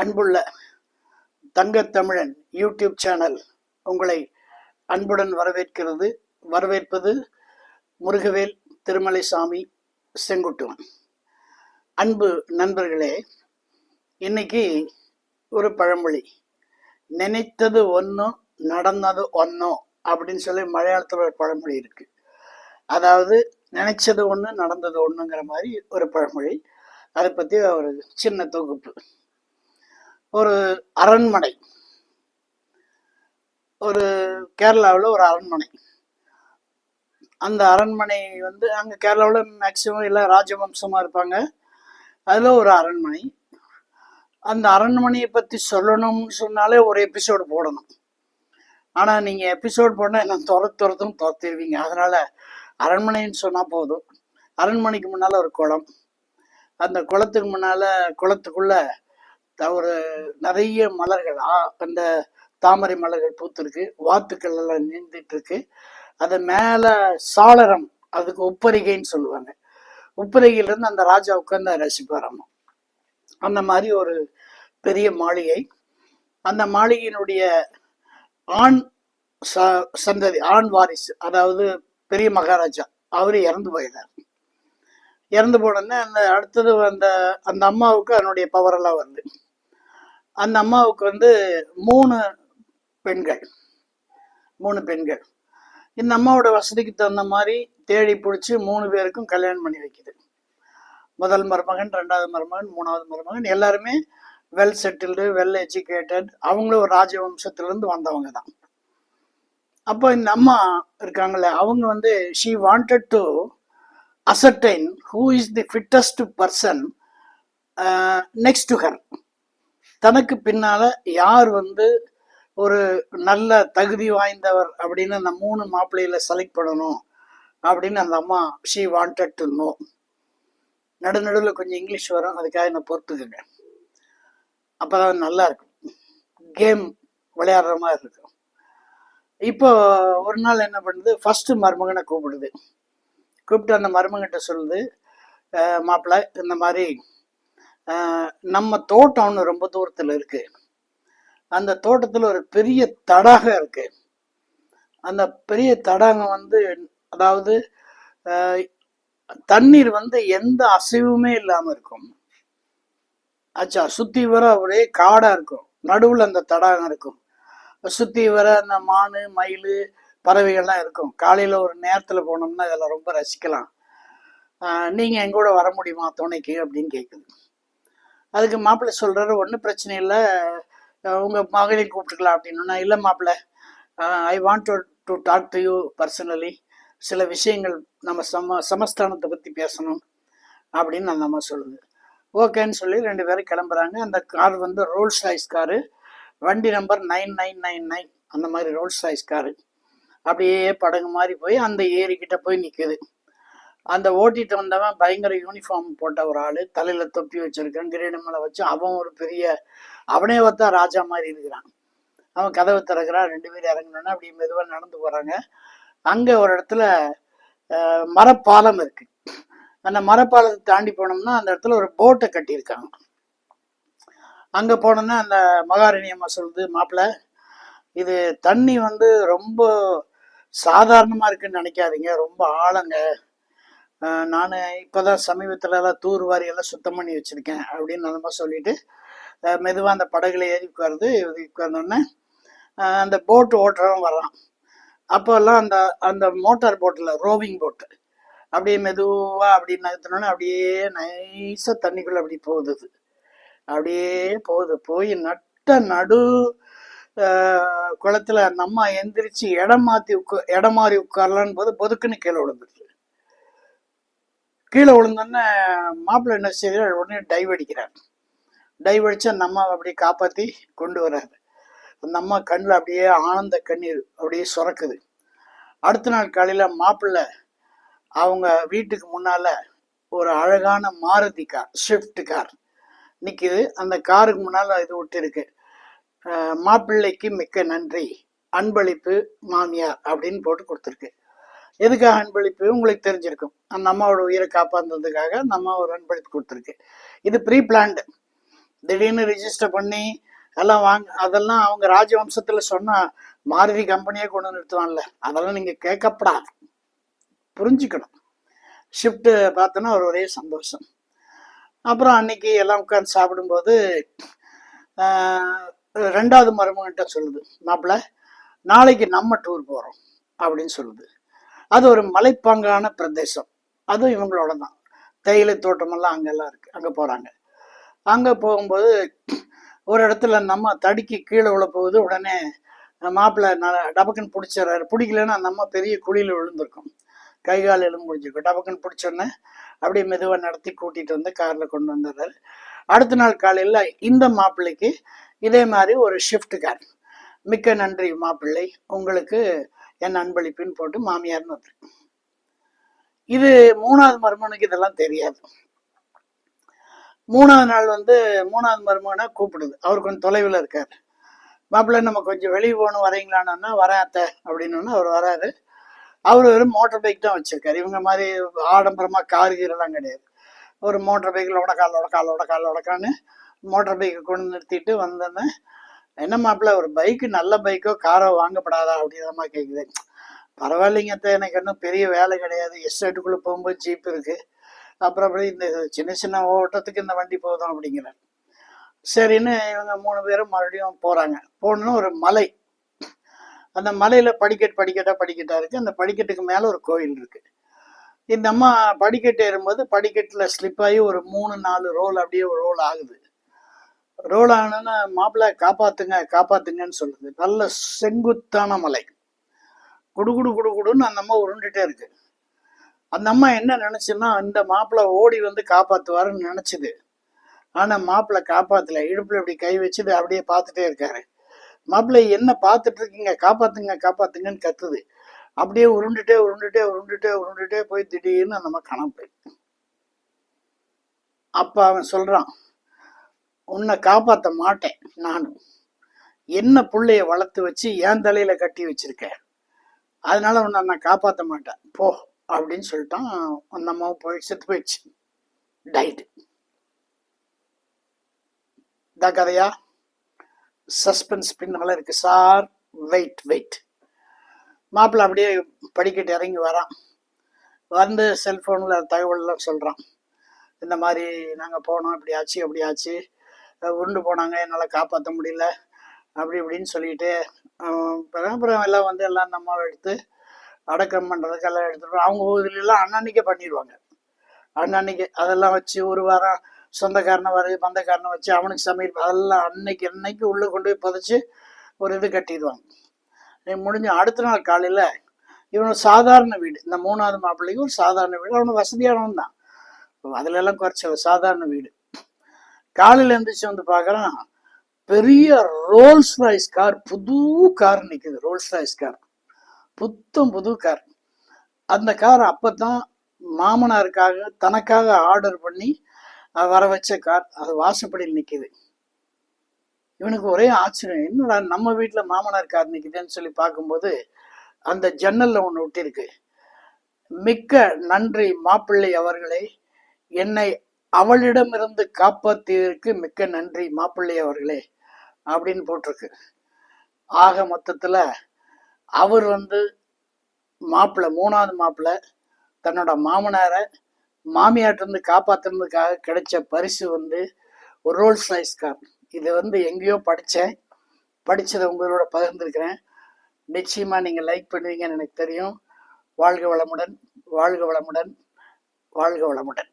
அன்புள்ள Thangathamizhan YouTube channel உங்களை அன்புடன் வரவேற்கிறது வரவேற்பது முருகவேல் திருமலைசாமி செங்குட்டுவன் அன்பு நண்பர்களே இன்னைக்கு ஒரு பழமொழி. நினைத்தது ஒன்றும் நடந்தது ஒன்றும் அப்படின்னு சொல்லி மலையாளத்தில் ஒரு பழமொழி இருக்கு. அதாவது நினைச்சது ஒன்று நடந்தது ஒன்றுங்கிற மாதிரி ஒரு பழமொழி. அதை பற்றி ஒரு சின்ன தொகுப்பு. ஒரு அரண்மனை. ஒரு கேரளாவில் ஒரு அரண்மனை. அந்த அரண்மனை வந்து அங்கே கேரளாவில் மேக்சிமம் எல்லாம் ராஜவம்சமாக இருப்பாங்க. அதில் ஒரு அரண்மனை. அந்த அரண்மனையை பற்றி சொல்லணும்னு சொன்னாலே ஒரு எபிசோடு போடணும். ஆனால் நீங்கள் எபிசோட் போட்டால் என்ன துரத்து துரத்தும் துரத்திடுவீங்க அதனால் அரண்மனைன்னு சொன்னால் போதும். அரண்மனைக்கு முன்னால் ஒரு குளம். அந்த குளத்துக்கு முன்னால் குளத்துக்குள்ளே ஒரு நிறைய மலர்கள் ஆ- அந்த தாமரை மலர்கள் பூத்திருக்கு வாத்துக்கள் எல்லாம் நீந்திட்டு இருக்கு அது மேலே சாளரம் அதுக்கு உப்பரிகைன்னு சொல்லுவாங்க. உப்பரிகையிலேருந்து அந்த ராஜா உட்கார்ந்து ரசிப்பாராம். அந்த மாதிரி ஒரு பெரிய மாளிகை. அந்த மாளிகையினுடைய ஆண் ச சந்ததி ஆண் வாரிசு அதாவது பெரிய மகாராஜா அவர் இறந்து போயிட்டார். இறந்து போனோடனே அந்த அடுத்தது அந்த அந்த அம்மாவுக்கு அதனுடைய பவரெல்லாம் வருது. அந்த அம்மாவுக்கு வந்து மூணு பெண்கள். மூணு பெண்கள். இந்த அம்மாவோட வசதிக்கு தகுந்த மாதிரி தேடி பிடிச்சி மூணு பேருக்கும் கல்யாணம் பண்ணி வைக்குது. முதல் மருமகன் ரெண்டாவது மருமகன் மூணாவது மருமகன் எல்லாருமே வெல் செட்டில்டு வெல் எஜுகேட்டட் அவங்களும் ஒரு ராஜவம்சத்துலேருந்து வந்தவங்க தான். அப்போ இந்த அம்மா இருக்காங்கல்ல அவங்க வந்து she wanted to ascertain who is the fittest person next to her தனக்கு பின்னால யார் வந்து ஒரு நல்ல தகுதி வாய்ந்தவர் அப்படின்னு அந்த மூணு மாப்பிள்ளையில செலக்ட் பண்ணணும் அப்படின்னு அந்த அம்மா ஷீ வாண்டட் டு நோ நடுநடுவில் கொஞ்சம் இங்கிலீஷ் வரும் அதுக்காக என்ன பொறுத்துக்கங்க. அப்பதான் நல்லா இருக்கும். கேம் விளையாடுற மாதிரி இருக்கும். இப்போ ஒரு நாள் என்ன பண்ணுது? ஃபர்ஸ்ட் மருமகனை கூப்பிடுது. கூப்பிட்டு அந்த மருமகிட்ட சொல்லுது மாப்பிள்ளை இந்த மாதிரி நம்ம தோட்டம் ஒன்று ரொம்ப தூரத்தில் இருக்கு. அந்த தோட்டத்தில் ஒரு பெரிய தடாகம் இருக்கு. அந்த பெரிய தடாகம் வந்து அதாவது தண்ணீர் வந்து எந்த அசைவுமே இல்லாமல் இருக்கும். ஆச்சா சுத்தி வர ஒரே காடா இருக்கும். நடுவில் அந்த தடாகம் இருக்கும். சுத்தி வர அந்த மானு மயில் பறவைகள்லாம் இருக்கும். காலையில ஒரு நேரத்தில் போனோம்னா இதெல்லாம் ரொம்ப ரசிக்கலாம். நீங்கள் நீங்க வர முடியுமா? துணைக்கு அப்படின்னு கேட்குது அதுக்கு மாப்பிள்ளை சொல்கிறாரு ஒன்றும் பிரச்சனை இல்லை. உங்கள் மகளை கூப்பிட்டுக்கலாம் அப்படின்னு. நான் இல்லை மாப்பிள்ளை. I want to to talk to you personally சில விஷயங்கள் நம்ம சம சமஸ்தானத்தை பற்றி பேசணும். அப்படின்னு அந்த அம்மா சொல்லுது. ஓகேன்னு சொல்லி ரெண்டு பேரும் கிளம்புறாங்க. அந்த கார் வந்து ரோல்ஸ் ராய்ஸ் காரு. வண்டி number nine nine nine nine அந்த மாதிரி ரோல்ஸ் ராய்ஸ் காரு. அப்படியே படகு மாதிரி போய் அந்த ஏரிக்கிட்ட போய் நிற்குது அந்த ஓட்டிட்டு வந்தவன் பயங்கர யூனிஃபார்ம் போட்ட ஒரு ஆள் தலையில் தொப்பி வச்சிருக்கான் கிரீடம் மேலே வச்சு அவன் ஒரு பெரிய அவனே பார்த்தா ராஜா மாதிரி இருக்கிறான். அவன் கதவை திறக்கிறான் ரெண்டு பேரும் இறங்கினோன்னா அப்படி மெதுவாக நடந்து போகிறாங்க அங்கே ஒரு இடத்துல மரப்பாலம் இருக்கு. அந்த மரப்பாலத்தை தாண்டி போனோம்னா அந்த இடத்துல ஒரு போட்டை கட்டியிருக்காங்க. அங்கே போனோம்னா அந்த மகாராணி அம்மா சொல்லுது மாப்பிள்ள இது தண்ணி வந்து ரொம்ப சாதாரணமாக இருக்குன்னு நினைக்காதீங்க ரொம்ப ஆழங்க. நான் இப்போ தான் சமீபத்தில் எல்லாம் தூர் வாரியெல்லாம் சுத்தம் பண்ணி வச்சுருக்கேன் அப்படின்னு நல்லமாக சொல்லிட்டு மெதுவாக அந்த படகுல ஏறி உட்காருது உட்கார்ந்தோடனே அந்த போட் ஓட்டுறவன் வர்றான். அப்போல்லாம் அந்த அந்த மோட்டார் போட்டில் ரோவிங் போட்டு அப்படியே மெதுவாக அப்படி நகர்த்தினோடனே அப்படியே நைஸாக தண்ணிக்குள்ளே அப்படி போகுது. அப்படியே போகுது. போய் நட்ட நடு குளத்தில் குளத்துல அந்த அம்மா எந்திரிச்சு இடம் மாற்றி உட்கா இடம் மாறி உட்காரலான்னு போது பொதுக்குன்னு கீழே விழுந்துருச்சு. கீழே விழுந்தோடனே மாப்பிள்ளை என்ன செய்கிறார்? உடனே டைவ் அடிக்கிறார். டைவ் அடித்தா அந்த அம்மாவை அப்படியே காப்பாற்றி கொண்டு வர்றாரு. அந்த அம்மா கண்ணில் அப்படியே ஆனந்த கண்ணீர் அப்படியே சுரக்குது. அடுத்த நாள் காலையில் மாப்பிள்ளை அவங்க வீட்டுக்கு முன்னால் ஒரு அழகான மாருதி கார் ஸ்விஃப்ட் கார் நிற்கிது அந்த காருக்கு முன்னால் இது விட்டுருக்கு மாப்பிள்ளைக்கு மிக்க நன்றி அன்பளிப்பு மாமியார் அப்படின்னு போட்டு கொடுத்துருக்கு. எதுக்காக அன்பளிப்பு? உங்களுக்கு தெரிஞ்சிருக்கும். அந்த அம்மாவோட உயிரை காப்பாந்ததுக்காக அந்த அம்மா ஒரு அன்பளிப்பு கொடுத்துருக்கு. இது ப்ரீ பிளான்டு திடீர்னு ரிஜிஸ்டர் பண்ணி எல்லாம் வாங்க அதெல்லாம் அவங்க ராஜவம்சத்தில் சொன்னால் மாருதி கம்பெனியே கொண்டு நிறுத்துவான்ல. அதெல்லாம் நீங்கள் கேட்கப்படாது. புரிஞ்சுக்கணும். ஷிஃப்ட்டு பார்த்தோன்னா ஒரு ஒரே சந்தோஷம். அப்புறம் அன்னைக்கு எல்லாம் உட்காந்து சாப்பிடும்போது ரெண்டாவது மருமகிட்ட சொல்லுது மாப்பிள்ள நாளைக்கு நம்ம டூர் போகிறோம் அப்படின்னு சொல்லுது. அது ஒரு மலைப்பாங்கான பிரதேசம். அதுவும் இவங்களோட தான் தேயிலை தோட்டமெல்லாம் அங்கெல்லாம் இருக்கு. அங்கே போகிறாங்க அங்கே போகும்போது ஒரு இடத்துல நம்ம தடுக்கி கீழே விழ போகுது. உடனே மாப்பிள்ளை நான் டபக்குன்னு பிடிச்சிடுறாரு. பிடிக்கலன்னா நம்ம பெரிய குழியில் விழுந்திருக்கும். கை கால் எலும்பு முடிஞ்சிருக்கும் டபக்குன்னு பிடிச்சோன்னே அப்படியே மெதுவாக நடத்தி கூட்டிகிட்டு வந்து காரில் கொண்டு வந்துடுறாரு. அடுத்த நாள் காலையில் இந்த மாப்பிள்ளைக்கு இதே மாதிரி ஒரு ஷிஃப்ட் கார் மிக்க நன்றி மாப்பிள்ளை. உங்களுக்கு என் அன்பளிப்புன்னு போட்டு மாமியார்னு வந்து இது மூணாவது மருமனுக்கு இதெல்லாம் தெரியாது. மூணாவது நாள் வந்து மூணாவது மருமகனை கூப்பிடுது. அவர் கொஞ்சம் தொலைவில் இருக்கார். மாப்பிள்ளை நம்ம கொஞ்சம் வெளியே போகணும் வரீங்களான்னா வராத்த அப்படின்னு அவர் வராரு. அவர் ஒரு மோட்டர் பைக் தான் வச்சிருக்காரு. இவங்க மாதிரி ஆடம்பரமா கார் கீரெல்லாம் கிடையாது. ஒரு மோட்டர் பைக்கில் உடக்கால் உடக்கால் உடக்கால் உடக்கான்னு மோட்டர் பைக்கை கொண்டு நிறுத்திட்டு வந்தேன்னு என்ன மாப்பிள்ள ஒரு பைக்கு நல்ல பைக்கோ காரோ வாங்கப்படாதா அப்படிங்கிற மாதிரி கேட்குது பரவாயில்லைங்க அத்தை எனக்கு இன்னும் பெரிய வேலை கிடையாது. எஸ்டேட்டுக்குள்ளே போகும்போது ஜீப் இருக்குது அப்புறம் அப்படி இந்த சின்ன சின்ன ஓட்டத்துக்கு இந்த வண்டி போதும் அப்படிங்கிறார். சரின்னு இவங்க மூணு பேரும் மறுபடியும் போகிறாங்க போகணுன்னு ஒரு மலை. அந்த மலையில் படிக்கட்டு படிக்கட்டாக படிக்கட்டாக இருக்குது அந்த படிக்கட்டுக்கு மேலே ஒரு கோயில் இருக்குது இந்த அம்மா படிக்கட்டு ஏறும்போது படிக்கட்டில் ஸ்லிப் ஆகி ஒரு மூணு நாலு ரோல் அப்படியே ஒரு ரோல் ஆகுது. ரோல் ஆனோன்னா மாப்பிள்ளை காப்பாத்துங்க காப்பாத்துங்கன்னு சொல்லுது. நல்ல செங்குத்தான மலை. குடுகுடு குடுகுடுன்னு அந்த அம்மா உருண்டுட்டே இருக்கு. அந்த அம்மா என்ன நினைச்சுன்னா இந்த மாப்பிள்ளை ஓடி வந்து காப்பாத்துவாருன்னு நினைச்சுது. ஆனா மாப்பிள்ளை காப்பாத்தல. இடுப்புல இப்படி கை வச்சுது அப்படியே பார்த்துட்டே இருக்காரு. மாப்பிள்ளை என்ன பார்த்துட்டு இருக்கீங்க? காப்பாத்துங்க காப்பாத்துங்கன்னு கத்துது. அப்படியே உருண்டுட்டே உருண்டுட்டே உருண்டுட்டே உருண்டுட்டே போய் திடீர்னு அந்த அம்மா காணாம போயிடுது. அப்ப அவன் சொல்றான் உன்னை காப்பாற்ற மாட்டேன் நானும். என்ன பிள்ளைய வளர்த்து வச்சு என் தலையில கட்டி வச்சிருக்க? அதனால உன்னை நான் காப்பாற்ற மாட்டேன். போ அப்படின்னு சொல்லிட்டான். அந்த அம்மாவும் போய் செத்து போயிடுச்சு. டைட் இந்த கதையா? சஸ்பென்ஸ் பின்னால இருக்கு சார். வெயிட் வெயிட் மாப்பிள்ள அப்படியே படிக்கட்டு இறங்கி வரான். வந்து செல்ஃபோனில் தகவல்லாம் சொல்கிறான் இந்த மாதிரி நாங்கள் போனோம் இப்படி ஆச்சு அப்படி ஆச்சு. உருண்டு போனாங்க என்னால் காப்பாற்ற முடியல அப்படி இப்படின்னு சொல்லிட்டு அஹ் அப்புறம் எல்லாம் வந்து எல்லாம் நம்ம எடுத்து அடக்கம் பண்ணுறதுக்கெல்லாம் எடுத்துட்டு அவங்க ஊர்லலாம் அன்னன்னைக்கே பண்ணிடுவாங்க. அன்னன்னைக்கு அதெல்லாம் வச்சு ஒரு வாரம் சொந்தக்காரனை வர பந்தக்காரனை வச்சு அவனுக்கு சமையல் அதெல்லாம் அன்னைக்கு அன்னைக்கு உள்ளே கொண்டு போய் புதைச்சி ஒரு இது கட்டிடுவாங்க. முடிஞ்ச அடுத்த நாள் காலையில் இவனு சாதாரண வீடு இந்த மூணாவது மாப்பிள்ளைக்கு ஒரு சாதாரண வீடு அவனு வசதியானவன் தான் அதிலெல்லாம் குறைச்ச சாதாரண வீடு. காலையில் எழுந்திரிச்சு வந்து பார்க்குறான் பெரிய ரோல்ஸ் ராய்ஸ் கார் புது கார் நிற்குது ரோல்ஸ் ராய்ஸ் கார் புத்தம் புது கார் அந்த கார் அப்பதான் மாமனாருக்காக தனக்காக ஆர்டர் பண்ணி வர வச்ச கார் அது வாசப்படியில் நிற்கிது இவனுக்கு ஒரே ஆச்சரியம் என்னடா நம்ம வீட்டில் மாமனார் கார் நிற்குதுன்னு சொல்லி பார்க்கும்போது அந்த ஜன்னலில் ஒன்று ஒட்டியிருக்கு. மிக்க நன்றி மாப்பிள்ளை அவர்களே என்னை அவளிடமிருந்து காப்பாத்தியதற்கு மிக்க நன்றி மாப்பிள்ளை அவர்களே அப்படின்னு போட்டிருக்கு. ஆக மொத்தத்தில் அவர் வந்து மாப்பிள்ளை மூணாவது மாப்பிள்ளை தன்னோட மாமனாரை மாமியாட்டிருந்து காப்பாற்றுனதுக்காக கிடைச்ச பரிசு வந்து ஒரு ரோல்ஸ் ரைஸ் கார். இது வந்து எங்கேயோ படித்தேன் படித்ததை உங்களோட பகிர்ந்துருக்கிறேன். நிச்சயமாக நீங்கள் லைக் பண்ணுவீங்கன்னு எனக்கு தெரியும். வாழ்க வளமுடன் வாழ்க வளமுடன் வாழ்க வளமுடன்.